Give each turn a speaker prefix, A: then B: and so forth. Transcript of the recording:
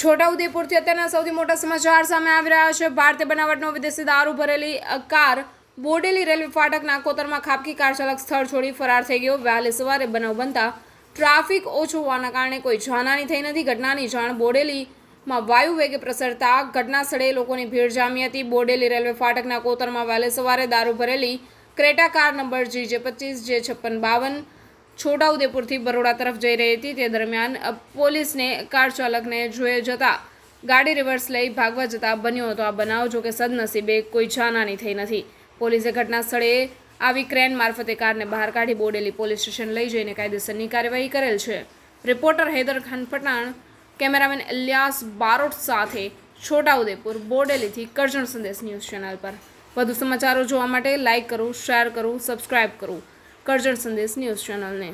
A: છોટાઉદેપુરથી અત્યારના સૌથી મોટા સમાચાર સામે આવી રહ્યા છે. ભારતીય બનાવટનો વિદેશી દારૂ ભરેલી કાર બોડેલી રેલવે ફાટકના કોતરમાં ખાબકી કાર ચાલક સ્થળ છોડી ફરાર થઈ ગયો. વહેલી સવારે બનાવ બનતા ટ્રાફિક ઓછું હોવાના કારણે કોઈ જાનહાની થઈ નથી. ઘટનાની જાણ બોડેલીમાં વાયુ વેગે પ્રસરતા ઘટના સ્થળે લોકોની ભીડ જામી હતી. બોડેલી રેલવે ફાટકના કોતરમાં વહેલી સવારે દારૂ ભરેલી ક્રેટા કાર નંબર જી પચીસ, જે છપ્પન, બાવન છોટાઉદેપુરથી બરોડા તરફ જઈ રહી હતી. તે દરમિયાન પોલીસને કાર ચાલકને જોયે જતા ગાડી રિવર્સ લઈ ભાગવા જતા બન્યો હતો આ બનાવ, જો કે સદનસીબે કોઈ જાનહાની થઈ નથી. પોલીસે ઘટના સ્થળે આવી ક્રેન મારફતે કારને બહાર કાઢી બોડેલી પોલીસ સ્ટેશન લઈ જઈને કાયદેસરની કાર્યવાહી કરેલ છે. રિપોર્ટર હૈદર ખાન પઠાણ, કેમેરામેન ઇલિયાસ બારોટ સાથે છોટાઉદેપુર બોડેલીથી કરજણ સંદેશ ન્યૂઝ ચેનલ પર. વધુ સમાચારો જોવા માટે લાઇક કરો, શેર કરો, સબસ્ક્રાઇબ કરો. કરજણ સંદેશ ન્યૂઝ ચેનલને.